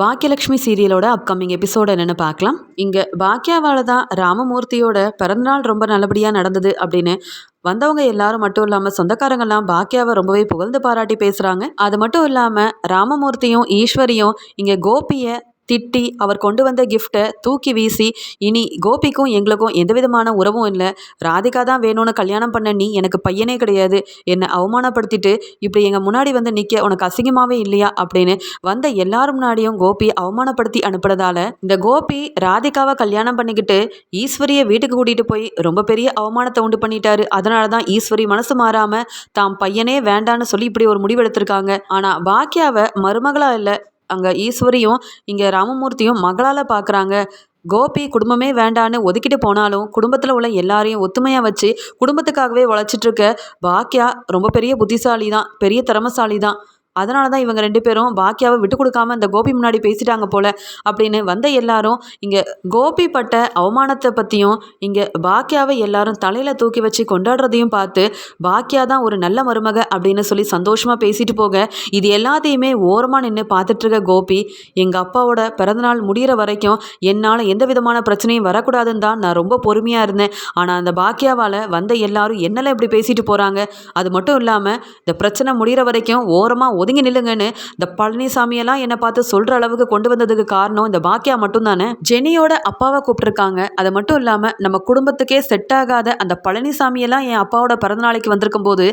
Baakiyalakshmi சீரியலோட upcoming episode என்னென்னு பார்க்கலாம். இங்கே பாக்கியாவால் தான் ராமமூர்த்தியோட பிறந்தநாள் ரொம்ப நல்லபடியாக நடந்தது அப்படின்னு வந்தவங்க எல்லாரும் மட்டும் இல்லாமல் சொந்தக்காரங்கெல்லாம் பாக்கியாவை ரொம்பவே புகழ்ந்து பாராட்டி பேசுகிறாங்க அது மட்டும் இல்லாமல் ராமமூர்த்தியும் ஈஸ்வரியும் இங்கே கோபியை திட்டி அவர் கொண்டு வந்த கிஃப்ட்டை தூக்கி வீசி இனி கோபிக்கும் எங்களுக்கும் எந்த விதமான உறவும் இல்லை. ராதிகா தான் வேணும்னு கல்யாணம் பண்ண நீ எனக்கு பையனே கிடையாது. என்னை அவமானப்படுத்திட்டு இப்படி எங்கள் முன்னாடி வந்து நிற்க உனக்கு அசிங்கமாகவே இல்லையா? அப்படின்னு வந்த எல்லாரும் முன்னாடியும் கோபி அவமானப்படுத்தி அனுப்புறதால இந்த கோபி ராதிகாவை கல்யாணம் பண்ணிக்கிட்டு ஈஸ்வரியை வீட்டுக்கு கூட்டிகிட்டு போய் ரொம்ப பெரிய அவமானத்தை உண்டு பண்ணிட்டாரு. அதனால தான் ஈஸ்வரி மனசு மாறாமல் தாம் பையனே வேண்டான்னு சொல்லி இப்படி ஒரு முடிவு எடுத்திருக்காங்க. ஆனால் பாக்கியாவை மருமகளாக இல்லை அங்கே ஈஸ்வரியும் இங்கே ராமமூர்த்தியும் மகளால் பார்க்குறாங்க கோபி குடும்பமே வேண்டான்னு ஒதுக்கிட்டு போனாலும் குடும்பத்தில் உள்ள எல்லாரையும் ஒத்துமையாக வச்சு குடும்பத்துக்காகவே உழைச்சிட்ருக்க பாக்கியா ரொம்ப பெரிய புத்திசாலி தான் பெரிய திறமசாலி தான் அதனால தான் இவங்க ரெண்டு பேரும் பாக்கியாவை விட்டு கொடுக்காம இந்த கோபி முன்னாடி பேசிட்டாங்க போல அப்படின்னு வந்த எல்லாரும் இங்கே கோபி பட்ட அவமானத்தை பற்றியும் இங்கே பாக்கியாவை எல்லாரும் தலையில் தூக்கி வச்சு கொண்டாடுறதையும் பார்த்து பாக்கியா தான் ஒரு நல்ல மருமக அப்படின்னு சொல்லி சந்தோஷமாக பேசிட்டு போக இது எல்லாத்தையுமே ஓரமாக நின்று பார்த்துட்ருக்க கோபி எங்கள் அப்பாவோட பிறந்தநாள் முடிகிற வரைக்கும் என்னால் எந்த விதமான பிரச்சனையும் வரக்கூடாதுன்னு தான் நான் ரொம்ப பொறுமையாக இருந்தேன். ஆனால் அந்த பாக்கியாவால் வந்த எல்லாரும் என்னெல்லாம் இப்படி பேசிட்டு போகிறாங்க அது மட்டும் இல்லாமல் இந்த பிரச்சனை முடிகிற வரைக்கும் ஓரமாக ஒதுங்கி நில்லுங்கன்னு இந்த பழனிசாமியெல்லாம் என்னை பார்த்து சொல்கிற அளவுக்கு கொண்டு வந்ததுக்கு காரணம் இந்த பாக்கியா மட்டும்தானே? ஜெனியோட அப்பாவை கூப்பிட்டுருக்காங்க. அது மட்டும் இல்லாமல் நம்ம குடும்பத்துக்கே செட் ஆகாத அந்த பழனிசாமியெல்லாம் என் அப்பாவோட பிறந்தநாளைக்கு வந்திருக்கும் போது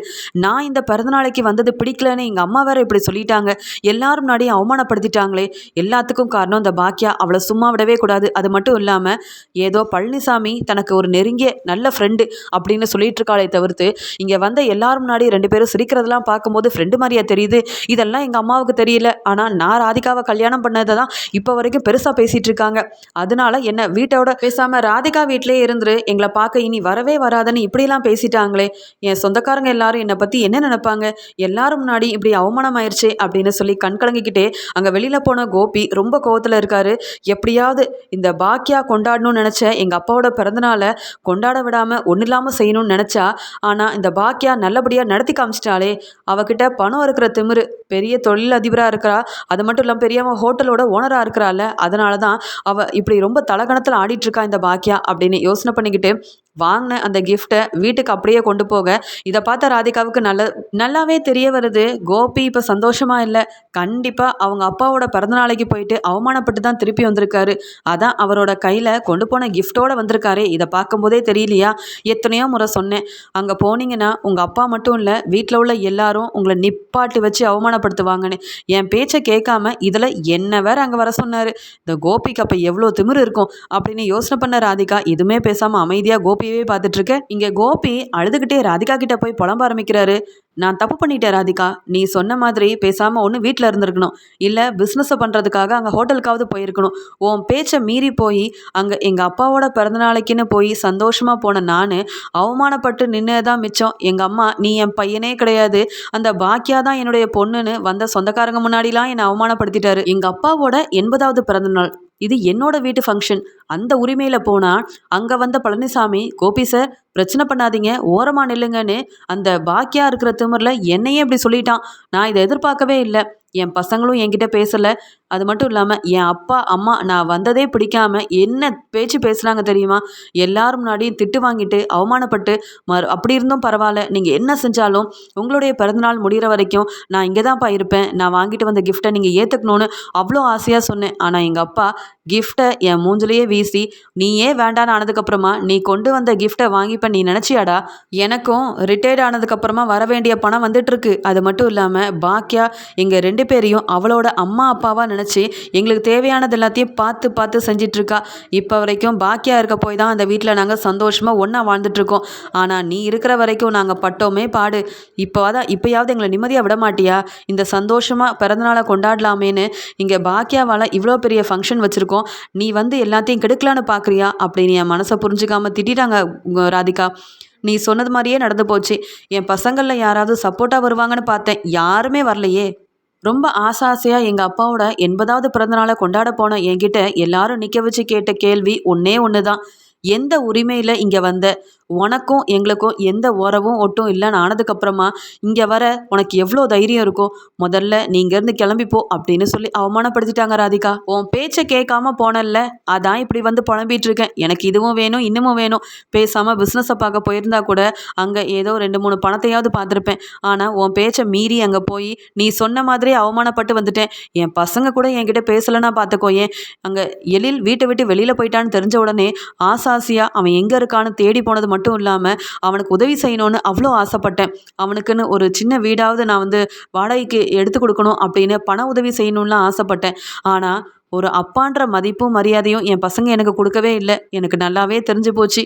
நான் இந்த பிறந்தநாளைக்கு வந்தது பிடிக்கலன்னு எங்கள் அம்மா வேற இப்படி சொல்லிட்டாங்க. எல்லாரும் முன்னாடி அவமானப்படுத்திட்டாங்களே. எல்லாத்துக்கும் காரணம் இந்த பாக்கியா அவளை சும்மா விடவே கூடாது. அது மட்டும் இல்லாமல் ஏதோ பழனிசாமி தனக்கு ஒரு நெருங்கிய நல்ல ஃப்ரெண்டு அப்படின்னு சொல்லிட்டு இருக்காளே தவிர்த்து இங்கே வந்த எல்லாரும் முன்னாடி ரெண்டு பேரும் சிரிக்கிறதெல்லாம் பார்க்கும்போது ஃப்ரெண்டு மாதிரியா தெரியுது. இதெல்லாம் எங்கள் அம்மாவுக்கு தெரியல. ஆனால் நான் ராதிகாவை கல்யாணம் பண்ணதை தான் இப்போ வரைக்கும் பெருசாக பேசிகிட்டு இருக்காங்க. அதனால என்ன வீட்டோட பேசாமல் ராதிகா வீட்டிலே இருந்து எங்களை பார்க்க இனி வரவே வராதுன்னு இப்படிலாம் பேசிட்டாங்களே. என் சொந்தக்காரங்க எல்லாரும் என்னை பற்றி என்ன நினைப்பாங்க? எல்லாரும் முன்னாடி இப்படி அவமானம் ஆயிடுச்சு அப்படின்னு சொல்லி கண் கலங்கிக்கிட்டே அங்கே வெளியில் போன கோபி ரொம்ப கோவத்தில் இருக்காரு. எப்படியாவது இந்த பாக்கியா கொண்டாடணும்னு நினச்ச எங்கள் அப்பாவோட பிறந்தநாளை கொண்டாட விடாமல் ஒன்றும் இல்லாமல் செய்யணும்னு நினச்சா ஆனால் இந்த பாக்கியா நல்லபடியாக நடத்தி காமிச்சிட்டாலே அவகிட்ட பணம் இருக்கிற திமிரு பெரிய தொழில் அதிபராக இருக்கிறா. அது மட்டும் இல்லாமல் பெரியவன் ஹோட்டலோட ஓனராக இருக்கிறாள் அதனால தான் அவள் இப்படி ரொம்ப தலகணத்தில் ஆடிட்டுருக்கா இந்த பாக்கியா அப்படின்னு யோசனை பண்ணிக்கிட்டு வாங்கின அந்த கிஃப்ட்டை வீட்டுக்கு அப்படியே கொண்டு போக. இதை பார்த்த ராதிகாவுக்கு நல்ல நல்லாவே தெரிய வருது. கோபி இப்போ சந்தோஷமாக இல்லை. கண்டிப்பாக அவங்க அப்பாவோட பிறந்தநாளைக்கு போயிட்டு அவமானப்பட்டு தான் திருப்பி வந்திருக்காரு. அதான் அவரோட கையில் கொண்டு போன கிஃப்டோடு வந்திருக்காரு. இதை பார்க்கும்போதே தெரியலையா? எத்தனையோ முறை சொன்னேன். அங்கே போனீங்கன்னா உங்கள் அப்பா மட்டும் இல்லை வீட்டில் உள்ள எல்லாரும் உங்களை நிப்பாட்டி வச்சு அவமானப்படுத்துவாங்கன்னு. என் பேச்சை கேட்காம இதில் என்ன வேற அங்கே வர சொன்னார்? இந்த கோபிக்கு அப்போ எவ்வளோ திமிரு இருக்கும்? அப்படின்னு யோசனை பண்ண ராதிகா எதுவுமே பேசாமல் அமைதியாக கோபி கோபியவே பார்த்துட்ருக்க. இங்கே கோபி அழுதுகிட்டே ராதிகா கிட்ட போய் புலம்ப ஆரம்பிக்கிறாரு. நான் தப்பு பண்ணிட்டேன் ராதிகா. நீ சொன்ன மாதிரி பேசாமல் ஒன்று வீட்டில் இருந்திருக்கணும். இல்லை பிஸ்னஸை பண்ணுறதுக்காக அங்கே ஹோட்டலுக்காவது போயிருக்கணும். உன் பேச்சை மீறி போய் அங்கே எங்கள் அப்பாவோட பிறந்தநாளைக்குன்னு போய் சந்தோஷமாக போன நான் அவமானப்பட்டு நின்று தான் மிச்சம். எங்கள் அம்மா நீ என் பையனே கிடையாது. அந்த பாக்கியா தான் என்னுடைய பொண்ணுன்னு வந்த சொந்தக்காரங்க முன்னாடிலாம் என்னை அவமானப்படுத்திட்டாரு. எங்கள் அப்பாவோட எண்பதாவது பிறந்தநாள் இது என்னோட வீட்டு ஃபங்க்ஷன் அந்த உரிமையில் போனால் அங்கே வந்த பழனிசாமி கோபி சார் பிரச்சனை பண்ணாதீங்க ஓரமாக நில்லுங்கன்னு அந்த பாக்கியா இருக்கிற திமிரில் என்னையே இப்படி சொல்லிட்டான். நான் இதை எதிர்பார்க்கவே இல்லை. என் பசங்களும் என்கிட்ட பேசலை. அது மட்டும் இல்லாமல் என் அப்பா அம்மா நான் வந்ததே பிடிக்காமல் என்ன பேச்சு பேசுகிறாங்க தெரியுமா? எல்லாரும் முன்னாடியும் திட்டு வாங்கிட்டு அவமானப்பட்டு மறு அப்படி இருந்தும் பரவாயில்ல. நீங்கள் என்ன செஞ்சாலும் உங்களுடைய பிறந்தநாள் முடிகிற வரைக்கும் நான் இங்கே தான்ப்பா இருப்பேன். நான் வாங்கிட்டு வந்த கிஃப்ட்டை நீங்கள் ஏற்றுக்கணும்னு அவ்வளோ ஆசையாக சொன்னேன். ஆனால் எங்கள் அப்பா கிஃப்ட்டை என் மூஞ்சிலேயே வீசி நீயே வேண்டான்னு ஆனதுக்கப்புறமா நீ கொண்டு வந்த கிஃப்ட்டை வாங்கிப்ப நீ நினச்சியாடா? எனக்கும் ரிட்டையர்ட் ஆனதுக்கப்புறமா வர வேண்டிய பணம் வந்துட்டுருக்கு அது மட்டும் இல்லாமல் பாக்கியா எங்கள் ரெண்டு பேரையும் அவளோட அம்மா அப்பாவாக நினச்சி நினச்சி எங்களுக்கு தேவையானது எல்லாத்தையும் பார்த்து பார்த்து செஞ்சிட்ருக்கா. இப்போ வரைக்கும் பாக்கியாக இருக்க போய் தான் அந்த வீட்டில் நாங்கள் சந்தோஷமாக ஒன்றா வாழ்ந்துட்டுருக்கோம் ஆனால் நீ இருக்கிற வரைக்கும் நாங்கள் பட்டோமே பாடு. இப்போ தான் இப்போயாவது எங்களை நிம்மதியாக விட மாட்டியா? இந்த சந்தோஷமாக பிறந்தநாளை கொண்டாடலாமேன்னு இங்கே பாக்கியாவால் இவ்வளோ பெரிய ஃபங்க்ஷன் வச்சுருக்கோம். நீ வந்து எல்லாத்தையும் கெடுக்கலான்னு பார்க்குறியா அப்படின்னு என் மனசை புரிஞ்சுக்காமல் திட்டாங்க ராதிகா. நீ சொன்னது மாதிரியே நடந்து போச்சு. என் பசங்களில் யாராவது சப்போர்ட்டாக வருவாங்கன்னு பார்த்தேன். யாருமே வரலையே. ரொம்ப ஆசை ஆசையாக எங்கள் அப்பாவோட எண்பதாவது பிறந்தநாளை கொண்டாட போன என்கிட்ட எல்லாரும் நிற்க வச்சு கேட்ட கேள்வி ஒன்றே ஒன்று தான் எந்த உரிமையில் இங்கே வந்த? உனக்கும் எங்களுக்கும் எந்த உறவும் ஒட்டும் இல்லைன்னு ஆனதுக்கப்புறமா இங்கே வர உனக்கு எவ்வளோ தைரியம் இருக்கும் முதல்ல நீங்கள் இருந்து கிளம்பிப்போ அப்படின்னு சொல்லி அவமானப்படுத்திட்டாங்க ராதிகா. உன் பேச்சை கேட்காம போனல்ல அதான் இப்படி வந்து புலம்பிட்டு இருக்கேன். எனக்கு இதுவும் வேணும் இன்னமும் வேணும். பேசாமல் பிஸ்னஸை பார்க்க போயிருந்தா கூட அங்கே ஏதோ ரெண்டு மூணு பணத்தையாவது பார்த்துருப்பேன். ஆனால் உன் பேச்சை மீறி அங்கே போய் நீ சொன்ன மாதிரியே அவமானப்பட்டு வந்துட்டேன். என் பசங்க கூட என்கிட்ட பேசலைன்னா பார்த்துக்கோ ஏன் அங்கே எழில் வீட்டை விட்டு வெளியில் போயிட்டான்னு தெரிஞ்ச உடனே ஆசாசியாக அவன் எங்கே இருக்கான்னு தேடி போனது மட்டும் இல்லாமல் அவனுக்கு உதவி செய்யணும்னு அவ்வளோ ஆசைப்பட்டேன். அவனுக்குன்னு ஒரு சின்ன வீடாவது நான் வந்து வாடகைக்கு எடுத்து கொடுக்கணும் அப்படின்னு பண உதவி செய்யணும்லாம் ஆசைப்பட்டேன். ஆனால் ஒரு அப்பான்ற மதிப்பும் மரியாதையும் என் பசங்க எனக்கு கொடுக்கவே இல்லை. எனக்கு நல்லாவே தெரிஞ்சு போச்சு.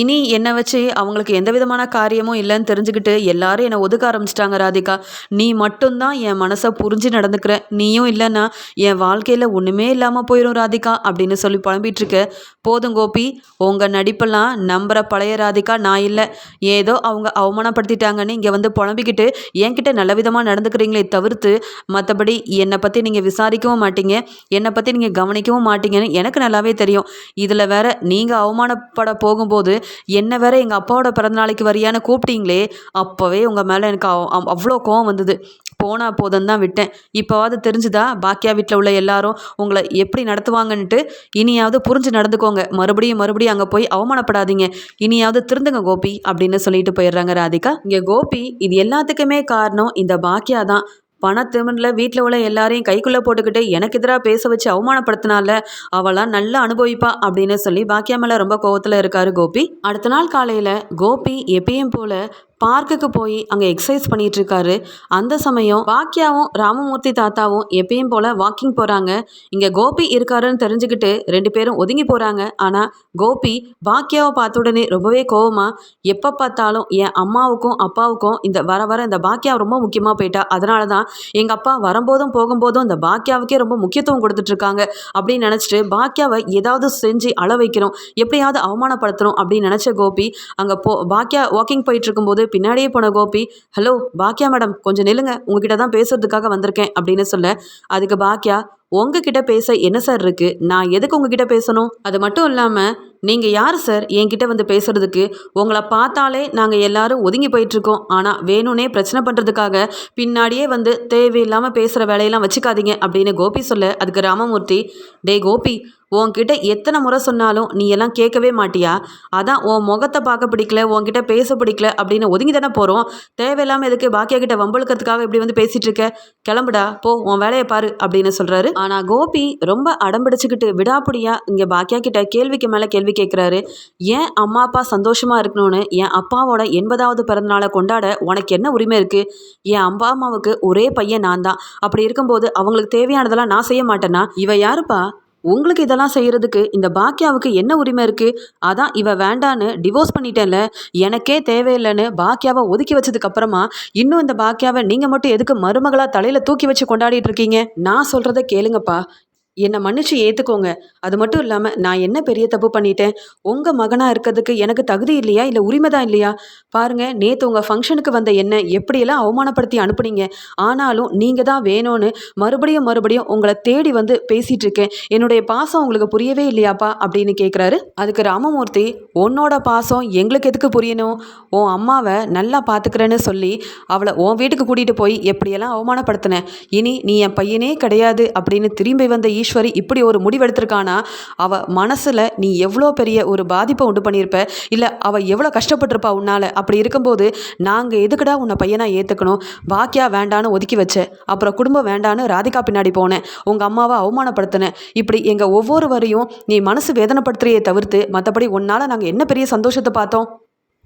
இனி என்னை வச்சு அவங்களுக்கு எந்த விதமான காரியமும் இல்லைன்னு தெரிஞ்சுக்கிட்டு எல்லாரும் என்னை ஒதுக்க ஆரம்பிச்சிட்டாங்க ராதிகா. நீ மட்டும்தான் என் மனசை புரிஞ்சு நடந்துக்கிற. நீயும் இல்லைன்னா என் வாழ்க்கையில் ஒன்றுமே இல்லாமல் போயிடும் ராதிகா அப்படின்னு சொல்லி புலம்பிட்டு இருக்க போதும் கோபி. உங்கள் நடிப்பெல்லாம் நம்புகிற பழைய ராதிகா நான் இல்லை. ஏதோ அவங்க அவமானப்படுத்திட்டாங்கன்னு இங்கே வந்து புலம்பிக்கிட்டு என்கிட்ட நல்ல விதமாக நடந்துக்கிறீங்களே தவிர்த்து மற்றபடி என்னை பற்றி நீங்கள் விசாரிக்கவும் மாட்டீங்க. என்னை பற்றி நீங்கள் கவனிக்கவும் மாட்டீங்கன்னு எனக்கு நல்லாவே தெரியும். இதில் வேற நீங்கள் அவமானப்பட போகும்போது என்ன வேற எங்கள் அப்பாவோட பிறந்தநாளைக்கு வரியான்னு கூப்பிட்டீங்களே அப்போவே உங்கள் மேலே எனக்கு அவ்வளோ கோவம் வந்தது. போனால் போதும் தான் விட்டேன். இப்போவாவது தெரிஞ்சுதா? பாக்கியா வீட்டில் உள்ள எல்லாரும் உங்களை எப்படி நடத்துவாங்கன்ட்டு இனியாவது புரிஞ்சு நடந்துக்கோங்க. மறுபடியும் மறுபடியும் அங்கே போய் அவமானப்படாதீங்க. இனியாவது திருந்துங்க கோபி அப்படின்னு சொல்லிட்டு போயிடுறாங்க ராதிகா. இங்கே கோபி இது எல்லாத்துக்குமே காரணம் இந்த பாக்கியா தான். பணத்திமிரில் வீட்டில் உள்ள எல்லாரையும் கைக்குள்ளே போட்டுக்கிட்டு எனக்கு எதிராக பேச வச்சு அவமானப்படுத்தினால அவளாம் நல்லா அனுபவிப்பா அப்படின்னு சொல்லி பாக்கியா மேலே ரொம்ப கோவத்தில் இருக்காரு கோபி. அடுத்த நாள் காலையில் கோபி எப்பயும் போல பார்க்குக்கு போய் அங்கே எக்ஸசைஸ் பண்ணிட்டு இருக்காரு அந்த சமயம் பாக்கியாவும் ராமமூர்த்தி தாத்தாவும் எப்பயும் போல வாக்கிங் போகிறாங்க இங்கே கோபி இருக்காருன்னு தெரிஞ்சுக்கிட்டு ரெண்டு பேரும் ஒதுங்கி போகிறாங்க ஆனால் கோபி பாக்கியாவை பார்த்த உடனே ரொம்பவே கோவமா எப்போ பார்த்தாலும் என் அம்மாவுக்கும் அப்பாவுக்கும் இந்த வர வர இந்த பாக்கியா ரொம்ப முக்கியமாக போயிட்டா. அதனால தான் எங்கள் அப்பா வரும்போதும் போகும்போதும் இந்த பாக்கியாவுக்கே ரொம்ப முக்கியத்துவம் கொடுத்துட்டு இருக்காங்க அப்படின்னு நினச்சிட்டு பாக்கியாவை ஏதாவது செஞ்சு அள வைக்கிறோம் எப்படியாவது அவமானப்படுத்தணும் அப்படின்னு நினச்ச கோபி அங்கே போ பாக்கியா வாக்கிங் போயிட்டு இருக்கும்போது பின்னாடியே போன கோபி ஹலோ பாக்கியா மேடம் கொஞ்சம் நில்லுங்க உங்ககிட்ட தான் பேசுறதுக்காக வந்திருக்கேன் அப்படின்னு சொல்ல அதுக்கு பாக்கியா உங்ககிட்ட பேச என்ன சார் இருக்கு? நான் எதுக்கு உங்ககிட்ட பேசணும்? அது மட்டும் இல்லாமல் நீங்கள் யார் சார்? என்கிட்ட வந்து பேசுறதுக்கு உங்களை பார்த்தாலே நாங்கள் எல்லாரும் ஒதுங்கி போயிட்டு இருக்கோம். ஆனால் வேணும்னே பிரச்சனை பண்ணுறதுக்காக பின்னாடியே வந்து தேவையில்லாமல் பேசுகிற வேலையெல்லாம் வச்சுக்காதீங்க அப்படின்னு கோபி சொல்ல அதுக்கு ராமமூர்த்தி டே கோபி உன்கிட்ட எத்தனை முறை சொன்னாலும் நீ எல்லாம் கேட்கவே மாட்டியா? அதான் உன் முகத்தை பார்க்க பிடிக்கல உன்கிட்ட பேச பிடிக்கல அப்படின்னு ஒதுங்கி தானே போகிறோம் தேவையில்லாமல் எதுக்கு பாக்கியா கிட்ட வம்பழுக்கிறதுக்காக இப்படி வந்து பேசிட்டு இருக்க? கிளம்புடா போ உன் வேலையை பாரு அப்படின்னு சொல்கிறாரு ஆனால் கோபி ரொம்ப அடம்பிடிச்சுக்கிட்டு விடாப்புடியா இங்கே பாக்கியா கிட்ட கேள்விக்கு மேலே கேள்வி கேட்குறாரு. ஏன் அம்மா அப்பா சந்தோஷமாக இருக்கணும்னு என் அப்பாவோட எண்பதாவது பிறந்தநாளை கொண்டாட உனக்கு என்ன உரிமை இருக்குது என் அம்மா அம்மாவுக்கு ஒரே பையன் நான் தான். அப்படி இருக்கும்போது அவங்களுக்கு தேவையானதெல்லாம் நான் செய்ய மாட்டேனா? இவ யாருப்பா? உங்களுக்கு இதெல்லாம் செய்கிறதுக்கு இந்த பாக்கியாவுக்கு என்ன உரிமை இருக்குது அதான் இவ வேண்டான்னு டிவோர்ஸ் பண்ணிட்டேன்ல. எனக்கே தேவையில்லைன்னு பாக்கியாவை ஒதுக்கி வச்சதுக்கப்புறமா இன்னும் இந்த பாக்கியாவை நீங்கள் மட்டும் எதுக்கு மருமகளாக தலையில் தூக்கி வச்சு கொண்டாடிட்டு இருக்கீங்க? நான் சொல்கிறத கேளுங்கப்பா. என்னை மன்னிச்சு ஏற்றுக்கோங்க அது மட்டும் இல்லாமல் நான் என்ன பெரிய தப்பு பண்ணிட்டேன்? உங்கள் மகனாக இருக்கிறதுக்கு எனக்கு தகுதி இல்லையா? இல்லை உரிமை தான் இல்லையா? பாருங்கள் நேற்று உங்கள் ஃபங்க்ஷனுக்கு வந்த என்ன எப்படியெல்லாம் அவமானப்படுத்தி அனுப்புனீங்க? ஆனாலும் நீங்கள் தான் வேணும்னு மறுபடியும் மறுபடியும் உங்களை தேடி வந்து பேசிகிட்டு இருக்கேன். என்னுடைய பாசம் உங்களுக்கு புரியவே இல்லையாப்பா? அப்படின்னு கேட்குறாரு அதுக்கு ராமமூர்த்தி உன்னோட பாசம் எங்களுக்கு எதுக்கு புரியணும்? உன் அம்மாவை நல்லா பார்த்துக்கிறேன்னு சொல்லி அவளை உன் வீட்டுக்கு கூட்டிகிட்டு போய் எப்படியெல்லாம் அவமானப்படுத்தினேன் இனி நீ என் பையனே கிடையாது அப்படின்னு திரும்பி வந்த ஈஸ்வரி இப்படி ஒரு முடிவெடுத்திருக்கானா? அவ மனசில் நீ எவ்வளோ பெரிய ஒரு பாதிப்பை உண்டு பண்ணியிருப்ப? இல்லை அவ எவ்வளோ கஷ்டப்பட்டிருப்பா உன்னால? அப்படி இருக்கும்போது நாங்கள் எதுக்குடா உன்னை பையனாக ஏற்றுக்கணும் பாக்கியா வேண்டான்னு ஒதுக்கி வச்சேன் அப்புறம் குடும்பம் வேண்டான்னு ராதிகா பின்னாடி போனேன் உங்கள் அம்மாவை அவமானப்படுத்தினேன் இப்படி எங்கள் ஒவ்வொருவரையும் நீ மனசு வேதனைப்படுத்துறியே தவிர்த்து மற்றபடி உன்னால் நாங்கள் என்ன பெரிய சந்தோஷத்தை பார்த்தோம்?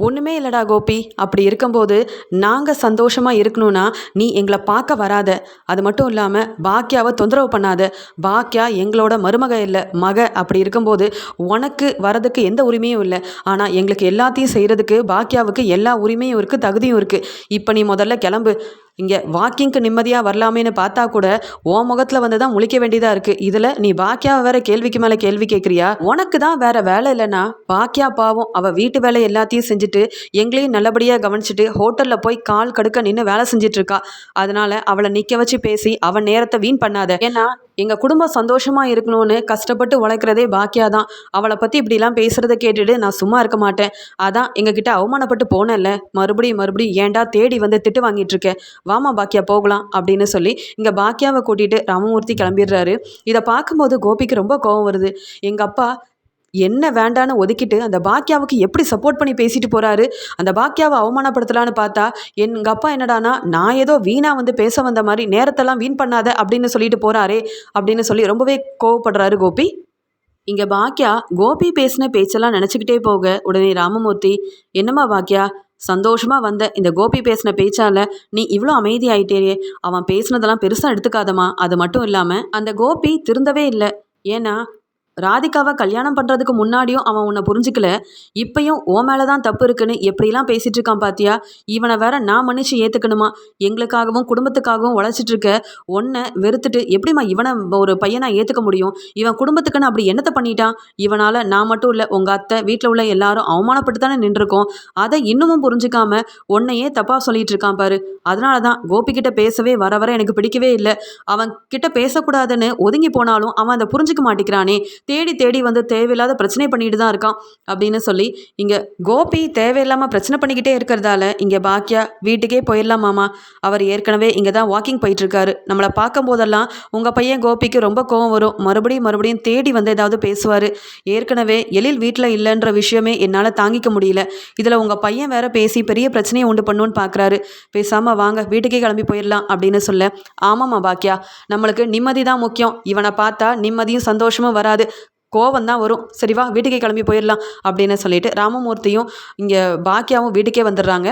ஒன்றுமே இல்லைடா கோபி. அப்படி இருக்கும்போது நாங்கள் சந்தோஷமாக இருக்கணும்னா நீ எங்களை பார்க்க வராத. அது மட்டும் இல்லாமல் பாக்கியாவை தொந்தரவு பண்ணாத. பாக்கியா எங்களோட மருமக இல்லை மக. அப்படி இருக்கும்போது உனக்கு வரதுக்கு எந்த உரிமையும் இல்லை. ஆனால் எங்களுக்கு எல்லாத்தையும் செய்கிறதுக்கு பாக்கியாவுக்கு எல்லா உரிமையும் இருக்குது தகுதியும் இருக்குது இப்போ நீ முதல்ல கிளம்பு. இங்கே வாக்கிங்க்கு நிம்மதியாக வரலாமேன்னு பார்த்தா கூட ஓ முகத்தில் வந்து தான் முழிக்க வேண்டியதாக இருக்குது இதில் நீ பாக்கியாவை வேற கேள்விக்கு மேலே கேள்வி கேட்குறியா உனக்கு தான் வேற வேலை இல்லைன்னா பாக்கியா பாவம் அவள் வீட்டு வேலை எல்லாத்தையும் செஞ்சுட்டு எங்களையும் நல்லபடியாக கவனிச்சுட்டு ஹோட்டலில் போய் கால் கடுக்க நின்று வேலை செஞ்சிட்ருக்கா அதனால் அவளை நிற்க வச்சு பேசி அவன் நேரத்தை வீண் பண்ணாத. ஏன்னா எங்கள் குடும்பம் சந்தோஷமாக இருக்கணும்னு கஷ்டப்பட்டு உழைக்கிறதே பாக்கியா தான் அவளை பற்றி இப்படிலாம் பேசுகிறத கேட்டுட்டு நான் சும்மா இருக்க மாட்டேன். அதான் எங்ககிட்ட அவமானப்பட்டு போனேன்ல. மறுபடியும் மறுபடியும் ஏன்டா தேடி வந்து திட்டு வாங்கிட்டு வாமா பாக்கியா போகலாம் அப்படின்னு சொல்லி இங்கே பாக்கியாவை கூட்டிகிட்டு ராமமூர்த்தி கிளம்பிடுறாரு. இதை பார்க்கும்போது கோபிக்கு ரொம்ப கோவம் வருது. எங்கள் அப்பா என்ன வேண்டான்னு ஒதுக்கிட்டு அந்த பாக்கியாவுக்கு எப்படி சப்போர்ட் பண்ணி பேசிட்டு போறாரு? அந்த பாக்கியாவை அவமானப்படுத்தலான்னு பார்த்தா எங்கள் அப்பா என்னடானா நான் ஏதோ வீணா வந்து பேச வந்த மாதிரி நேரத்தெல்லாம் வீண் பண்ணாத அப்படின்னு சொல்லிட்டு போறாரே அப்படின்னு சொல்லி ரொம்பவே கோவப்படுறாரு கோபி. இங்கே பாக்கியா கோபி பேசின பேச்செல்லாம் நினச்சிக்கிட்டே போக உடனே ராமமூர்த்தி என்னம்மா பாக்கியா சந்தோஷமாக வந்த இந்த கோபி பேசின பேச்சால நீ இவ்வளோ அமைதியாயிட்டே அவன் பேசுனதெல்லாம் பெருசாக எடுத்துக்காதம்மா. அது மட்டும் இல்லாமல் அந்த கோபி திருந்தவே இல்லை. ஏன்னா ராதிகாவை கல்யாணம் பண்ணுறதுக்கு முன்னாடியும் அவன் உன்னை புரிஞ்சுக்கல. இப்பையும் ஓ மேலே தான் தப்பு இருக்குன்னு எப்படிலாம் பேசிகிட்டு இருக்கான் பாத்தியா? இவனை வேற நான் மன்னிச்சு ஏற்றுக்கணுமா எங்களுக்காகவும் குடும்பத்துக்காகவும் உழைச்சிட்டு இருக்க. உன்னை வெறுத்துட்டு எப்படிம்மா இவனை ஒரு பையனை ஏற்றுக்க முடியும்? இவன் குடும்பத்துக்குன்னு அப்படி என்னத்தை பண்ணிட்டான்? இவனால் நான் மட்டும் இல்லை உங்கள் அத்தை வீட்டில் உள்ள எல்லாரும் அவமானப்பட்டு தானே நின்றுருக்கோம். அதை இன்னமும் புரிஞ்சிக்காம உன்னையே தப்பாக சொல்லிட்டு இருக்கான் பாரு. அதனால தான் கோபிக்கிட்ட பேசவே வர வர எனக்கு பிடிக்கவே இல்லை. அவன் கிட்ட பேசக்கூடாதுன்னு ஒதுங்கி போனாலும் அவன் அதை புரிஞ்சுக்க மாட்டேங்கிறானே. தேடி தேடி வந்து தேவையில்லாத பிரச்சனை பண்ணிட்டு தான் இருக்கான் அப்படின்னு சொல்லி இங்கே கோபி தேவையில்லாமல் பிரச்சனை பண்ணிக்கிட்டே இருக்கிறதால இங்கே பாக்கியா வீட்டுக்கே போயிடலாம் மாமா. அவர் ஏற்கனவே இங்கே தான் வாக்கிங் போயிட்டுருக்காரு. நம்மளை பார்க்கும் போதெல்லாம் உங்கள் பையன் கோபிக்கு ரொம்ப கோவம் வரும். மறுபடியும் மறுபடியும் தேடி வந்து ஏதாவது பேசுவார். ஏற்கனவே எழில் வீட்டில் இல்லைன்ற விஷயமே என்னால் தாங்கிக்க முடியல. இதில் உங்கள் பையன் வேற பேசி பெரிய பிரச்சனையை உண்டு பண்ணுன்னு பார்க்குறாரு பேசாமல் வாங்க வீட்டுக்கே கிளம்பி போயிடலாம் அப்படின்னு சொல்ல ஆமாம்மா பாக்கியா நம்மளுக்கு நிம்மதி தான் முக்கியம். இவனை பார்த்தா நிம்மதியும் சந்தோஷமும் வராது. கோவம் தான் வரும். சரி வா வீட்டுக்கே கிளம்பி போயிடலாம் அப்படின்னு சொல்லிட்டு ராமமூர்த்தியும் இங்கே பாக்கியாவும் வீட்டுக்கே வந்துடுறாங்க.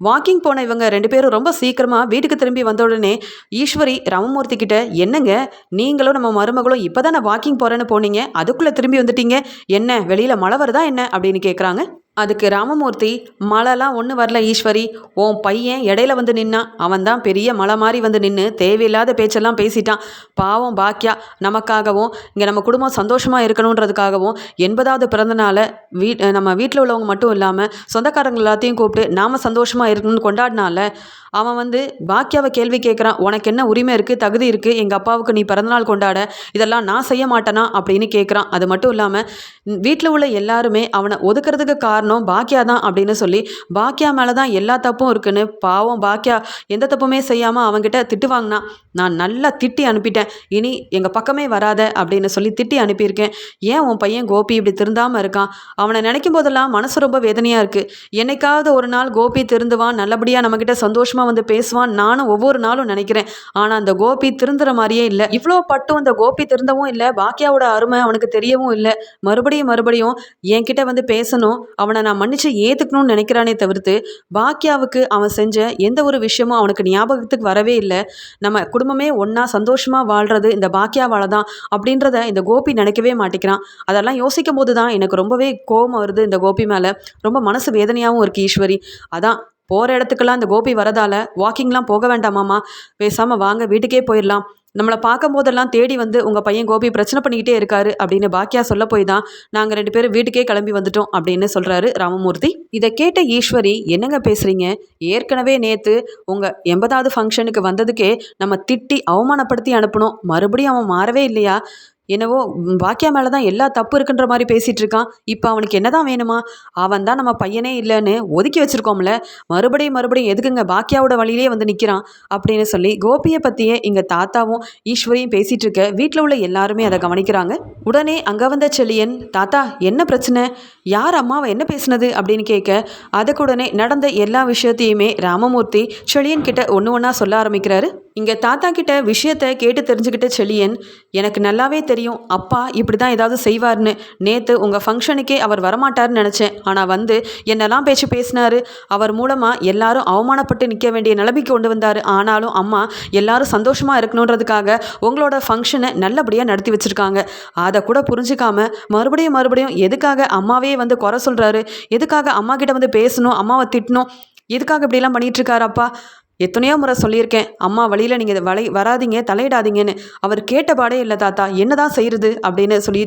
வாக்கிங் போன இவங்க ரெண்டு பேரும் ரொம்ப சீக்கிரமாக வீட்டுக்கு திரும்பி வந்த உடனே ஈஸ்வரி ராமமூர்த்தி கிட்ட என்னங்க? நீங்களும் நம்ம மருமகளும் இப்போ தானே வாக்கிங் போகிறேன்னு போனீங்க? அதுக்குள்ளே திரும்பி வந்துட்டீங்க. என்ன வெளியில் மழை வருதா என்ன? அப்படின்னு கேட்குறாங்க அதுக்கு ராமமூர்த்தி மழைலாம் ஒன்றும் வரல ஈஸ்வரி. உன் பையன் இடையில வந்து நின்னான் அவன் தான் பெரிய மலை மாதிரி வந்து நின்று தேவையில்லாத பேச்செல்லாம் பேசிட்டான். பாவம் பாக்கியா நமக்காகவும் இங்கே நம்ம குடும்பம் சந்தோஷமாக இருக்கணுன்றதுக்காகவும் எண்பதாவது பிறந்தநாளை வீ நம்ம வீட்டில் உள்ளவங்க மட்டும் இல்லாமல் சொந்தக்காரங்க எல்லாத்தையும் கூப்பிட்டு நாம் சந்தோஷமாக இருக்கணும்னு கொண்டாடினால அவன் வந்து பாக்கியாவை கேள்வி கேட்குறான் உனக்கு என்ன உரிமை இருக்குது தகுதி இருக்குது எங்கள் அப்பாவுக்கு நீ பிறந்தநாள் கொண்டாட இதெல்லாம் நான் செய்ய மாட்டேனா? அப்படின்னு கேட்குறான் அது மட்டும் இல்லாமல் வீட்டில் உள்ள எல்லாருமே அவனை ஒதுக்கிறதுக்கு காரணம் பாக்கியா தான் அப்படின்னு சொல்லி பாக்கியா மேலே தான் எல்லா தப்பும் இருக்குன்னு பாவம் பாக்கியா எந்த தப்புமே செய்யாமல் அவங்ககிட்ட திட்டு வாங்கினா நான் நல்லா திட்டி அனுப்பிட்டேன். இனி எங்கள் பக்கமே வராத அப்படின்னு சொல்லி திட்டி அனுப்பியிருக்கேன். ஏன் உன் பையன் கோபி இப்படி திருந்தாமல் இருக்கான்? அவனை நினைக்கும் போதெல்லாம் மனசு ரொம்ப வேதனையாக இருக்குது என்னைக்காவது ஒரு நாள் கோபி திருந்துவான் நல்லபடியாக நம்மக்கிட்ட சந்தோஷமாக வந்து பேசுவான் நானும் ஒவ்வொரு நாளும் நினைக்கிறேன். ஆனால் அந்த கோபி திருந்துற மாதிரியே இல்லை. இவ்வளோ பட்டும் அந்த கோபி திருந்தவும் இல்லை பாக்கியாவோட அருமை அவனுக்கு தெரியவும் இல்லை. மறுபடியும் மறுபடியும் என்கிட்ட வந்து பேசணும் அவனை நான் மன்னிச்சு ஏற்றுக்கணும்னு நினைக்கிறானே தவிர்த்து பாக்கியாவுக்கு அவன் செஞ்ச எந்த ஒரு விஷயமும் அவனுக்கு ஞாபகத்துக்கு வரவே இல்லை. நம்ம குடும்பமே ஒன்றா சந்தோஷமாக வாழ்கிறது இந்த பாக்கியாவால் தான் அப்படின்றத இந்த கோபி நினைக்கவே மாட்டேங்கிறான். அதெல்லாம் யோசிக்கும் போது தான் எனக்கு ரொம்பவே கோபம் வருது இந்த கோபி மேலே. ரொம்ப மனசு வேதனையாகவும் இருக்குது ஈஸ்வரி. அதான் போகிற இடத்துக்கெல்லாம் இந்த கோபி வரதால வாக்கிங்லாம் போக வேண்டாமாம்மா பேசாமல் வாங்க வீட்டுக்கே போயிடலாம் நம்மளை பார்க்கும் போதெல்லாம் தேடி வந்து உங்கள் பையன் கோபி பிரச்சனை பண்ணிக்கிட்டே இருக்காரு அப்படின்னு பாக்கியா சொல்ல போய் தான் நாங்கள் ரெண்டு பேரும் வீட்டுக்கே கிளம்பி வந்துட்டோம் அப்படின்னு சொல்கிறாரு ராமமூர்த்தி. இதை கேட்ட ஈஸ்வரி என்னங்க பேசுகிறீங்க ஏற்கனவே நேற்று உங்கள் எண்பதாவது ஃபங்க்ஷனுக்கு வந்ததுக்கே நம்ம திட்டி அவமானப்படுத்தி அனுப்பணும் மறுபடியும் அவன் மாறவே இல்லையா? என்னவோ வாக்கியா பாக்கியா மேலே தான் எல்லா தப்பு இருக்குன்ற மாதிரி பேசிகிட்டு இருக்கான். இப்போ அவனுக்கு என்ன தான் வேணுமா? அவன் தான் நம்ம பையனே இல்லைன்னு ஒதுக்கி வச்சுருக்கோம்ல. மறுபடியும் மறுபடியும் எதுக்குங்க பாக்கியாவோட வழியிலே வந்து நிற்கிறான் அப்படின்னு சொல்லி கோபியை பற்றியே இங்கே தாத்தாவும் ஈஸ்வரியும் பேசிகிட்டு இருக்க வீட்டில் உள்ள எல்லாருமே அதை கவனிக்கிறாங்க. உடனே அங்கே வந்த செழியன் தாத்தா என்ன பிரச்சனை? யார் அம்மாவை என்ன பேசுனது? அப்படின்னு கேட்க அதுக்கு உடனே நடந்த எல்லா விஷயத்தையுமே ராமமூர்த்தி செழியன் கிட்ட ஒன்று ஒன்றா சொல்ல ஆரம்பிக்கிறாரு. இங்கே தாத்தா கிட்ட விஷயத்தை கேட்டு தெரிஞ்சுக்கிட்ட செழியன் எனக்கு நல்லாவே தெரியும் தெரியும் அப்பா இப்படி தான் ஏதாவது செய்வார்னு. நேற்று உங்கள் ஃபங்க்ஷனுக்கே அவர் வரமாட்டார்னு நினச்சேன். ஆனால் வந்து என்னெல்லாம் பேச்சு பேசினாரு அவர் மூலமாக எல்லாரும் அவமானப்பட்டு நிற்க வேண்டிய நிலைமைக்கு கொண்டு வந்தார். ஆனாலும் அம்மா எல்லாரும் சந்தோஷமாக இருக்கணுன்றதுக்காக உங்களோட ஃபங்க்ஷனை நல்லபடியாக நடத்தி வச்சுருக்காங்க. அதை கூட புரிஞ்சுக்காம மறுபடியும் மறுபடியும் எதுக்காக அம்மாவே வந்து குறை சொல்கிறாரு எதுக்காக அம்மா கிட்ட வந்து பேசணும் அம்மாவை திட்டணும்? எதுக்காக இப்படிலாம் பண்ணிட்டு இருக்காரு அப்பா? எத்தனையோ முறை சொல்லியிருக்கேன் அம்மா வழியில் நீங்கள் வலை வராதீங்க தலையிடாதீங்கன்னு. அவர் கேட்டபாடே இல்லை தாத்தா. என்னதான் செய்கிறது அப்படின்னு சொல்லி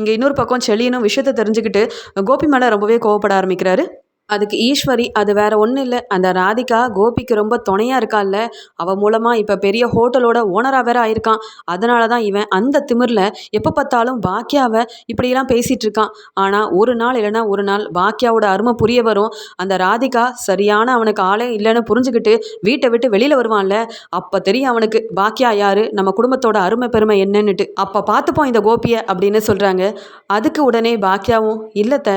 இங்கே இன்னொரு பக்கம் செழியனும் விஷயத்தை தெரிஞ்சுக்கிட்டு கோபி மேலே ரொம்பவே கோவப்பட ஆரம்பிக்கிறாரு. அதுக்கு ஈஸ்வரி அது வேற ஒன்றும் இல்லை. அந்த ராதிகா கோபிக்கு ரொம்ப துணையாக இருக்கால்ல அவள் மூலமாக இப்போ பெரிய ஹோட்டலோட ஓனராக வேற ஆயிருக்கான். அதனால தான் இவன் அந்த திமிரில் எப்போ பார்த்தாலும் பாக்கியாவை இப்படியெல்லாம் பேசிகிட்டு இருக்கான். ஆனால் ஒரு நாள் இல்லைன்னா ஒரு நாள் பாக்கியாவோட அருமை புரிய வரும். அந்த ராதிகா சரியான அவனுக்கு ஆளே இல்லைன்னு புரிஞ்சுக்கிட்டு வீட்டை விட்டு வெளியில் வருவான்ல. அப்போ தெரியும் அவனுக்கு பாக்கியா யாரு நம்ம குடும்பத்தோட அருமை பெருமை என்னன்னுட்டு. அப்போ பார்த்துப்போம் இந்த கோபியை அப்படின்னு சொல்கிறாங்க அதுக்கு உடனே பாக்கியாவும் இல்லைத்த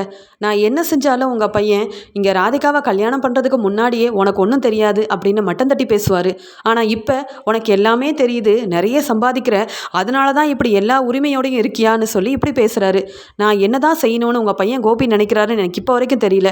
நான் என்ன செஞ்சாலும் உங்கள் பையன் இங்கே ராதிகாவை கல்யாணம் பண்ணுறதுக்கு முன்னாடியே உனக்கு ஒன்றும் தெரியாது அப்படின்னு மட்டம் தட்டி பேசுவார். ஆனால் இப்போ உனக்கு எல்லாமே தெரியுது நிறைய சம்பாதிக்கிற அதனால தான் இப்படி எல்லா உரிமையோடையும் இருக்கியான்னு சொல்லி இப்படி பேசுகிறாரு நான் என்ன தான் செய்யணும்னு உங்கள் பையன் கோபி நினைக்கிறாருன்னு எனக்கு இப்போ வரைக்கும் தெரியல.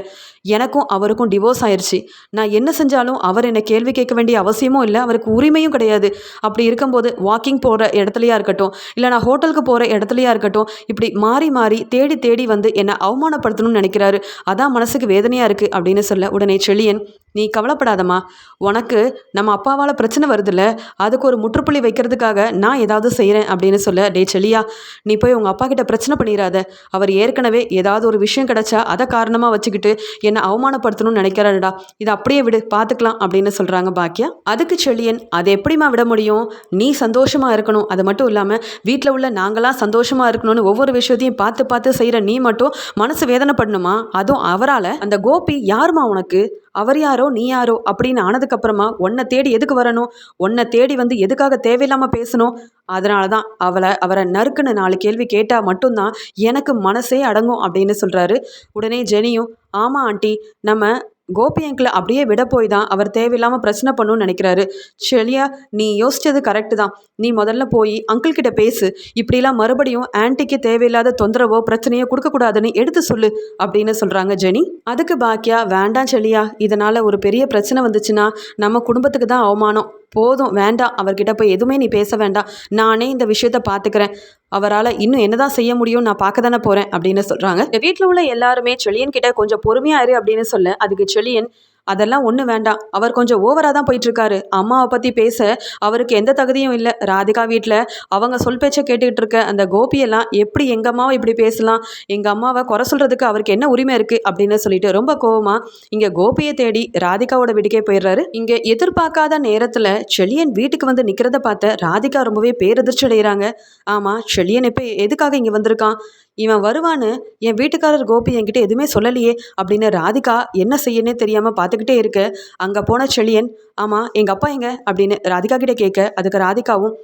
எனக்கும் அவருக்கும் டிவோர்ஸ் ஆயிடுச்சு நான் என்ன செஞ்சாலும் அவர் என்னை கேள்வி கேட்க வேண்டிய அவசியமும் இல்லை அவருக்கு உரிமையும் கிடையாது. அப்படி இருக்கும்போது வாக்கிங் போகிற இடத்துலையா இருக்கட்டும் இல்லை நான் ஹோட்டலுக்கு போகிற இடத்துலையா இருக்கட்டும் இப்படி மாறி மாறி தேடி தேடி வந்து என்னை அவமானப்படுத்தணும்னு நினைக்கிறாரு. அதான் மனசுக்கு வேதனையாக இருக்குது அப்படின்னு சொல்ல உடனே செழியன் நீ கவலைப்படாதம்மா. உனக்கு நம்ம அப்பாவால் பிரச்சனை வருதுல்ல அதுக்கு ஒரு முற்றுப்புள்ளி வைக்கிறதுக்காக நான் ஏதாவது செய்கிறேன் அப்படின்னு சொல்ல டே செலியா நீ போய் உங்கள் அப்பா கிட்ட பிரச்சனை பண்ணிடாத அவர் ஏற்கனவே ஏதாவது ஒரு விஷயம் கிடைச்சா அதை காரணமாக வச்சுக்கிட்டு என்னை அவமானப்படுத்தணும்னு நினைக்கிறாருடா. இதை அப்படியே விடு பார்த்துக்கலாம் அப்படின்னு சொல்கிறாங்க பாக்கியா அதுக்கு செழியன் அதை எப்படிம்மா விட முடியும்? நீ சந்தோஷமாக இருக்கணும். அது மட்டும் இல்லாமல் வீட்டில் உள்ள நாங்களாம் சந்தோஷமாக இருக்கணும்னு ஒவ்வொரு விஷயத்தையும் பார்த்து பார்த்து செய்கிற நீ மட்டும் மனசு வேதனைப்படணுமா? அதுவும் அவரால். அந்த கோபி யாருமா உனக்கு? அவர் யாரோ நீ யாரோ அப்படின்னு ஆனதுக்கப்புறமா உன்னை தேடி எதுக்கு வரணும்? உன்னை தேடி வந்து எதுக்காக தேவையில்லாமல் பேசணும்? அதனால தான் அவளை அவரை நறுக்குன்னு நாலு கேள்வி கேட்டால் மட்டும்தான் எனக்கு மனசே அடங்கும் அப்படின்னு சொல்கிறாரு உடனே ஜெனியும் ஆமாம் ஆண்டி நம்ம கோபி அங்கிளை அப்படியே விட போய் தான் அவர் தேவையில்லாமல் பிரச்சனை பண்ணணும்னு நினைக்கிறாரு. செலியா நீ யோசிச்சது கரெக்டு தான். நீ முதல்ல போய் அங்கிள் கிட்ட பேசு. இப்படிலாம் மறுபடியும் ஆன்ட்டிக்கு தேவையில்லாத தொந்தரவோ பிரச்சனையோ கொடுக்கக்கூடாதுன்னு எடுத்து சொல்லு அப்படின்னு சொல்கிறாங்க ஜெனி. அதுக்கு பாக்கியா வேண்டாம் செலியா இதனால் ஒரு பெரிய பிரச்சனை வந்துச்சுன்னா நம்ம குடும்பத்துக்கு தான் அவமானம். போதும் வேண்டாம் அவர்கிட்ட போய் எதுவுமே நீ பேச வேண்டாம். நானே இந்த விஷயத்த பார்த்துக்கிறேன். அவரால் இன்னும் என்னதான் செய்ய முடியும் நான் பார்க்க தானே போகிறேன் அப்படின்னு சொல்கிறாங்க வீட்டில் உள்ள எல்லாருமே செழியன் கிட்ட கொஞ்சம் பொறுமையாயிரு அப்படின்னு சொல்ல அதுக்கு செழியன் அதெல்லாம் ஒன்றும் வேண்டாம். அவர் கொஞ்சம் ஓவராக தான் போயிட்டுருக்காரு. அம்மாவை பற்றி பேச அவருக்கு எந்த தகுதியும் இல்லை. ராதிகா வீட்டில் அவங்க சொல் பேச்சை கேட்டுக்கிட்டு இருக்க அந்த கோபியெல்லாம் எப்படி எங்கள் அம்மாவை இப்படி பேசலாம்? எங்கள் அம்மாவை குறை சொல்கிறதுக்கு அவருக்கு என்ன உரிமை இருக்குது அப்படின்னு சொல்லிட்டு ரொம்ப கோவமாக இங்கே கோபியை தேடி ராதிகாவோட வீட்டுக்கே போயிடுறாரு. இங்கே எதிர்பார்க்காத நேரத்தில் செழியன் வீட்டுக்கு வந்து நிற்கிறத பார்த்த ராதிகா ரொம்பவே பேரதிர்ச்சி அடைகிறாங்க ஆமாம் செழியன் இப்போ எதுக்காக இங்கே வந்திருக்கான்? இவன் வருவான்னு என் வீட்டுக்காரர் கோபி என்கிட்ட எதுவுமே சொல்லலையே அப்படின்னு ராதிகா என்ன செய்யனே தெரியாமல் பார்த்துக்கிட்டே இருக்கு. அங்கே போன செழியன் ஆமாம் எங்கள் அப்பா எங்க? அப்படின்னு ராதிகா கிட்ட கேட்க அதுக்கு ராதிகாவும்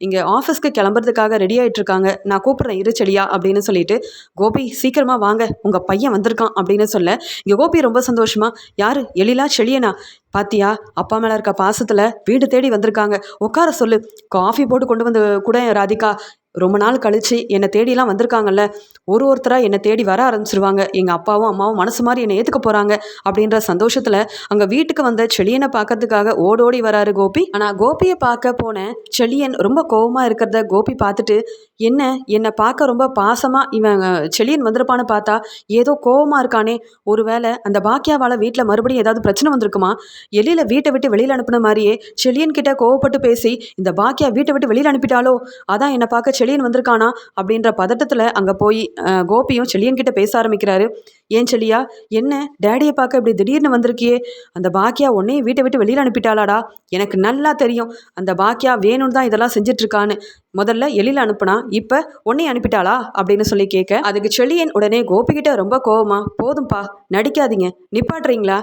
இங்கே ஆஃபீஸ்க்கு கிளம்புறதுக்காக ரெடி ஆகிட்டு இருக்காங்க. நான் கூப்பிட்றேன் இரு அப்படின்னு சொல்லிட்டு கோபி சீக்கிரமாக வாங்க. உங்கள் பையன் வந்திருக்கான் அப்படின்னு சொல்ல இங்கே கோபி ரொம்ப சந்தோஷமா யார்? எழிலா செழியனா? பாத்தியா அப்பா மேலே இருக்க பாசத்தில் வீடு தேடி வந்திருக்காங்க. உட்கார சொல்லு. காஃபி போட்டு கொண்டு வந்து கூட ராதிகா. ரொம்ப நாள் கழித்து என்னை தேடிலாம் வந்திருக்காங்கல்ல ஒரு ஒருத்தராக என்னை தேடி வர ஆரம்பிச்சிருவாங்க. எங்கள் அப்பாவும் அம்மாவும் மனசு மாதிரி என்னை ஏற்றுக்க போகிறாங்க அப்படின்ற சந்தோஷத்தில் அங்கே வீட்டுக்கு வந்த செளியனை பார்க்கறதுக்காக ஓடோடி வராரு கோபி. ஆனால் கோபியை பார்க்க போன செளியன் ரொம்ப கோவமாக இருக்கிறத கோபி பார்த்துட்டு என்ன? என்னை பார்க்க ரொம்ப பாசமாக இவன் செளியன் வந்திருப்பான்னு பார்த்தா ஏதோ கோவமாக இருக்கானே. ஒருவேளை அந்த பாக்கியாவால் வீட்டில் மறுபடியும் ஏதாவது பிரச்சனை வந்திருக்குமா? எலியில் வீட்டை விட்டு வெளியில் அனுப்பின மாதிரியே செளியன் கிட்ட கோவப்பட்டு பேசி இந்த பாக்கியா வீட்டை விட்டு வெளியில் அனுப்பிட்டாலோ அதான் என்னை பார்க்க செளியன் வந்திருக்கானா? அப்படின்ற பதட்டத்தில் அங்கே போய் கோபியும் செழியன் கிட்ட பேச ஆரம்பிக்கிறாரு. ஏன் செல்லியா? என்ன? டேடியை பார்க்க இப்படி திடீர்னு வந்திருக்கியே? அந்த பாக்கியா உன்னையும் வீட்டை விட்டு வெளியில் அனுப்பிட்டாளாடா? எனக்கு நல்லா தெரியும். அந்த பாக்கியா வேணும்னு தான் இதெல்லாம் செஞ்சிட்ருக்கான்னு முதல்ல எழில் அனுப்புனா இப்போ உன்னையும் அனுப்பிட்டாளா? அப்படின்னு சொல்லி கேட்க அதுக்கு செழியன் உடனே கோபிக்கிட்ட ரொம்ப கோவமா போதும்ப்பா நடிக்காதீங்க. நிப்பாட்டுறீங்களா?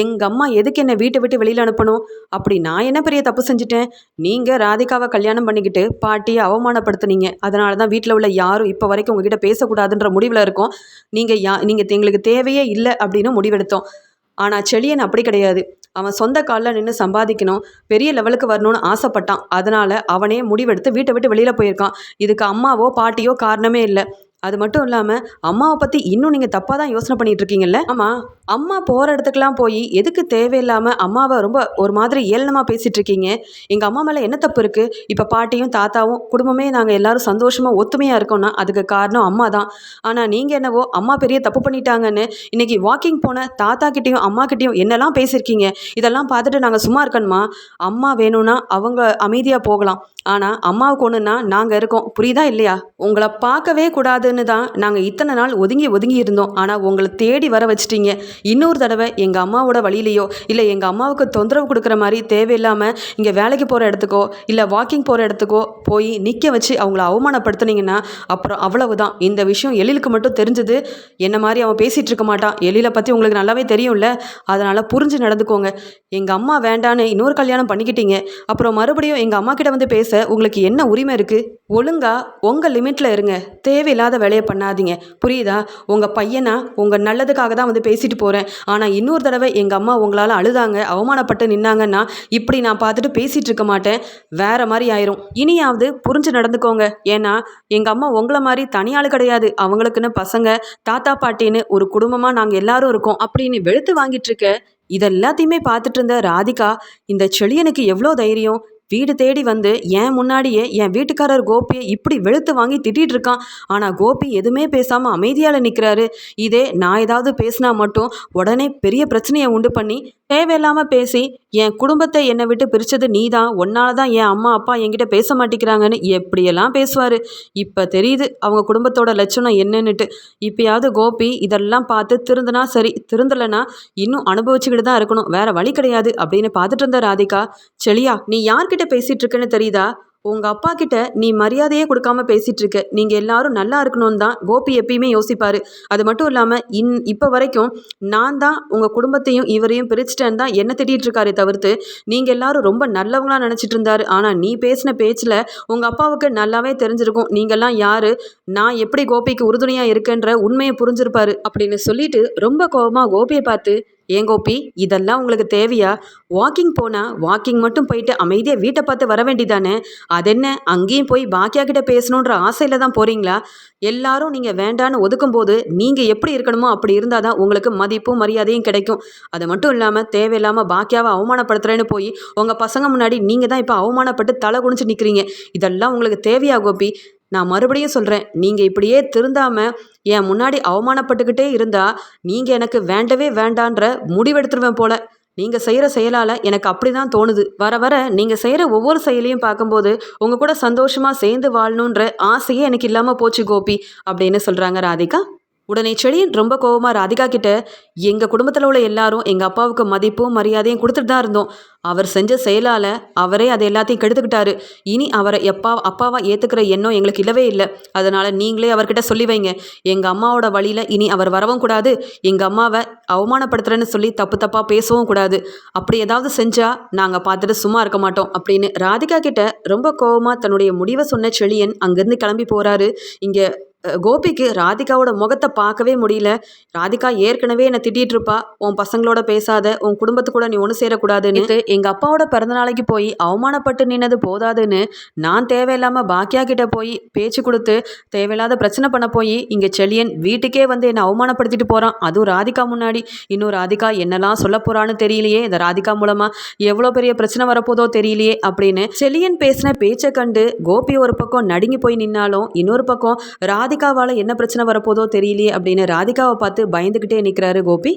எங்கள் அம்மா எதுக்கு என்னை வீட்டை விட்டு வெளியில் அனுப்பணும்? அப்படி நான் என்ன பெரிய தப்பு செஞ்சுட்டேன்? நீங்கள் ராதிகாவை கல்யாணம் பண்ணிக்கிட்டு பாட்டியை அவமானப்படுத்துனீங்க. அதனால தான் வீட்டில் உள்ள யாரும் இப்போ வரைக்கும் உங்ககிட்ட பேசக்கூடாதுன்ற முடிவில் இருக்கும். நீங்கள் யா நீங்கள் எங்களுக்கு தேவையே இல்லை அப்படின்னு முடிவெடுத்தோம். ஆனால் செழியன் அப்படி கிடையாது. அவன் சொந்த காலில் நின்று சம்பாதிக்கணும் பெரிய லெவலுக்கு வரணும்னு ஆசைப்பட்டான். அதனால் அவனே முடிவெடுத்து வீட்டை விட்டு வெளியில் போயிருக்கான். இதுக்கு அம்மாவோ பாட்டியோ காரணமே இல்லை. அது மட்டும் இல்லாமல் அம்மாவை பற்றி இன்னும் நீங்கள் தப்பாக தான் யோசனை பண்ணிகிட்டு இருக்கீங்கல்ல ஆமாம் அம்மா போகிற இடத்துக்குலாம் போய் எதுக்கு தேவையில்லாமல் அம்மாவை ரொம்ப ஒரு மாதிரி ஏளனமாக பேசிகிட்டு இருக்கீங்க எங்கள் அம்மா மேலே என்ன தப்பு இருக்குது இப்போ பாட்டியும் தாத்தாவும் குடும்பமே நாங்கள் எல்லோரும் சந்தோஷமாக ஒத்துமையாக இருக்கோம்னா அதுக்கு காரணம் அம்மா தான் ஆனால் நீங்கள் என்னவோ அம்மா பெரிய தப்பு பண்ணிட்டாங்கன்னு இன்றைக்கி வாக்கிங் போன தாத்தா கிட்டேயும் அம்மா கிட்டேயும் என்னெல்லாம் பேசியிருக்கீங்க இதெல்லாம் பார்த்துட்டு நாங்கள் சும்மா இருக்கணுமா? அம்மா வேணும்னா அவங்க அமைதியாக போகலாம். ஆனால் அம்மாவுக்கு ஒன்றுனா நாங்கள் இருக்கோம். புரியுதா இல்லையா? உங்களை பார்க்கவே கூடாதுன்னு தான் நாங்கள் இத்தனை நாள் ஒதுங்கி ஒதுங்கி இருந்தோம். ஆனால் உங்களை தேடி வர வச்சிட்டீங்க. இன்னொரு தடவை எங்கள் அம்மாவோட வழியிலையோ இல்லை எங்கள் அம்மாவுக்கு தொந்தரவு கொடுக்குற மாதிரி தேவையில்லாமல் இங்கே வேலைக்கு போகிற இடத்துக்கோ இல்லை வாக்கிங் போகிற இடத்துக்கோ போய் நிற்க வச்சு அவங்கள அவமானப்படுத்துனீங்கன்னா அப்புறம் அவ்வளவுதான். இந்த விஷயம் எழிலுக்கு மட்டும் தெரிஞ்சது. என்ன மாதிரி அவன் பேசிகிட்டு இருக்க மாட்டான். எழிலை பற்றி உங்களுக்கு நல்லாவே தெரியும்ல. அதனால் புரிஞ்சு நடந்துக்கோங்க. எங்கள் அம்மா வேண்டான்னு இன்னொரு கல்யாணம் பண்ணிக்கிட்டீங்க. அப்புறம் மறுபடியும் எங்கள் அம்மா கிட்ட வந்து பேச. உங்களுக்கு என்ன உரிமை இருக்குது ஒழுங்கா உங்கள் லிமிட்டில் இருங்க. தேவையில்லாத வேலையை பண்ணாதீங்க. புரியுதா? உங்கள் பையனா உங்கள் நல்லதுக்காக தான் வந்து பேசிட்டு போகிறேன் ஆனால் இன்னொரு தடவை எங்கள் அம்மா உங்களால் அழுதாங்க அவமானப்பட்டு நின்னாங்கன்னா இப்படி நான் பார்த்துட்டு பேசிகிட்டு இருக்க மாட்டேன். வேற மாதிரி ஆயிரும். இனியாவது புரிஞ்சு நடந்துக்கோங்க. ஏன்னா எங்கள் அம்மா உங்களை மாதிரி தனியாள் கிடையாது. அவங்களுக்குன்னு பசங்க தாத்தா பாட்டின்னு ஒரு குடும்பமாக நாங்கள் எல்லாரும் இருக்கோம். அப்படின்னு வெளுத்து வாங்கிட்டு இருக்க இதெல்லாத்தையுமே பார்த்துட்டு இருந்த ராதிகா இந்த செழியனுக்கு எவ்வளோ தைரியம்? வீடு தேடி வந்து என் முன்னாடியே என் வீட்டுக்காரர் கோபியை இப்படி வெளுத்து வாங்கி திட்டிகிட்டு இருக்கான் ஆனால் கோபி எதுவுமே பேசாமல் அமைதியால் நிற்கிறாரு இதே நான் ஏதாவது பேசினா மட்டும் உடனே பெரிய பிரச்சனையை உண்டு பண்ணி தேவையில்லாமல் பேசி என் குடும்பத்தை என்னை விட்டு பிரித்தது நீ தான் ஒன்னால தான் என் அம்மா அப்பா என்கிட்ட பேச மாட்டேங்கிறாங்கன்னு எப்படியெல்லாம் பேசுவார்? இப்போ தெரியுது அவங்க குடும்பத்தோட லட்சணம் என்னன்னுட்டு. இப்பயாவது கோபி இதெல்லாம் பார்த்து திருந்தனா சரி திருந்தலைன்னா இன்னும் அனுபவிச்சுக்கிட்டு தான் இருக்கணும். வேற வழி கிடையாது அப்படின்னு பார்த்துட்டு இருந்த ராதிகா செளியா நீ யார்கிட்ட பேசிகிட்டு இருக்கேன்னு தெரியுதா? உங்கள் அப்பா கிட்ட நீ மரியாதையே கொடுக்காம பேசிகிட்டு இருக்க நீங்கள் எல்லாரும் நல்லா இருக்கணும்னு தான் கோபி எப்பயுமே யோசிப்பார். அது மட்டும் இல்லாமல் இன் இப்போ வரைக்கும் நான் தான் உங்கள் குடும்பத்தையும் இவரையும் பிரிச்சிட்டேன்னு தான் என்ன திட்டிகிட்டு இருக்காரே தவிர்த்து நீங்கள் எல்லாரும் ரொம்ப நல்லவங்களா நினச்சிட்டு இருந்தாரு ஆனால் நீ பேசின பேச்சில் உங்கள் அப்பாவுக்கு நல்லாவே தெரிஞ்சிருக்கும். நீங்கள்லாம் யார்? நான் எப்படி கோபிக்கு உறுதுணையாக இருக்கேன்ற உண்மையை புரிஞ்சிருப்பாரு. அப்படின்னு சொல்லிட்டு ரொம்ப கோபமாக கோபியை பார்த்து ஏன் கோபி? இதெல்லாம் உங்களுக்கு தேவையா? வாக்கிங் போனால் வாக்கிங் மட்டும் போயிட்டு அமைதியாக வீட்டை பார்த்து வர வேண்டியதானே? அதென்ன அங்கேயும் போய் பாக்கியா கிட்ட பேசணுன்ற ஆசையில் தான் போகிறீங்களா எல்லாரும் நீங்கள் வேண்டான்னு ஒதுக்கும்போது நீங்கள் எப்படி இருக்கணுமோ அப்படி இருந்தால் தான் உங்களுக்கு மதிப்பும் மரியாதையும் கிடைக்கும். அது மட்டும் இல்லாமல் தேவையில்லாமல் பாக்கியாவை அவமானப்படுத்துகிறேன்னு போய் உங்கள் பசங்க முன்னாடி நீங்கள் தான் இப்போ அவமானப்பட்டு தலை குனிஞ்சு நிற்கிறீங்க இதெல்லாம் உங்களுக்கு தேவையா கோபி? நான் மறுபடியும் சொல்கிறேன் நீங்கள் இப்படியே திருந்தாமல் என் முன்னாடி அவமானப்பட்டுக்கிட்டே இருந்தால் நீங்கள் எனக்கு வேண்டவே வேண்டான்ற முடிவெடுத்துருவேன் போல. நீங்கள் செய்கிற செயலால் எனக்கு அப்படி தான் தோணுது. வர வர நீங்கள் செய்கிற ஒவ்வொரு செயலையும் பார்க்கும்போது உங்கள் கூட சந்தோஷமாக சேர்ந்து வாழணுன்ற ஆசையே எனக்கு இல்லாமல் போச்சு கோபி அப்படின்னு சொல்கிறாங்க ராதிகா. உடனே செடியன் ரொம்ப கோவமாக ராதிகா கிட்ட எங்கள் குடும்பத்தில் உள்ள எல்லாரும் எங்கள் அப்பாவுக்கு மதிப்பும் மரியாதையும் கொடுத்துட்டு தான் இருந்தோம். அவர் செஞ்ச செயலால் அவரே அதை எல்லாத்தையும் கெடுத்துக்கிட்டாரு. இனி அவரை எப்பா அப்பாவாக ஏற்றுக்கிற எண்ணம் எங்களுக்கு இல்லவே இல்லை. அதனால் நீங்களே அவர்கிட்ட சொல்லி வைங்க. எங்கள் அம்மாவோட வழியில் இனி அவர் வரவும் கூடாது. எங்கள் அம்மாவை அவமானப்படுத்துறேன்னு சொல்லி தப்பு தப்பாக பேசவும் கூடாது. அப்படி ஏதாவது செஞ்சால் நாங்கள் பார்த்துட்டு சும்மா இருக்க மாட்டோம் அப்படின்னு ராதிகா கிட்ட ரொம்ப கோவமாக தன்னுடைய முடிவை சொன்ன செழியன் அங்கேருந்து கிளம்பி போகிறாரு இங்கே கோபிக்கு ராதிகாவோட முகத்தை பார்க்கவே முடியல. ராதிகா ஏற்கனவே என்னை திட்டிகிட்டு இருப்பா உன் பசங்களோட பேசாத உன் குடும்பத்து கூட நீ ஒன்று சேரக்கூடாதுன்னு. எங்கள் அப்பாவோட பிறந்த நாளைக்கு போய் அவமானப்பட்டு நின்னது போதாதுன்னு நான் தேவையில்லாமல் பாக்கியா கிட்ட போய் பேச்சு கொடுத்து தேவையில்லாத பிரச்சனை பண்ண போய் இங்கே செழியன் வீட்டுக்கே வந்து என்னை அவமானப்படுத்திட்டு போகிறான் அதுவும் ராதிகா முன்னாடி. இன்னும் ராதிகா என்னெல்லாம் சொல்ல போகிறான்னு தெரியலையே. இந்த ராதிகா மூலமாக எவ்வளோ பெரிய பிரச்சனை வரப்போதோ தெரியலையே அப்படின்னு செழியன் பேசின பேச்சை கண்டு கோபி ஒரு பக்கம் நடுங்கி போய் நின்னாலும் இன்னொரு பக்கம் ராதிகா ராதிகாவால் என்ன பிரச்சனை வரப்போதோ தெரியலையே அப்படின்னு ராதிகாவை பார்த்து பயந்துக்கிட்டே நிற்கிறாரு கோபி.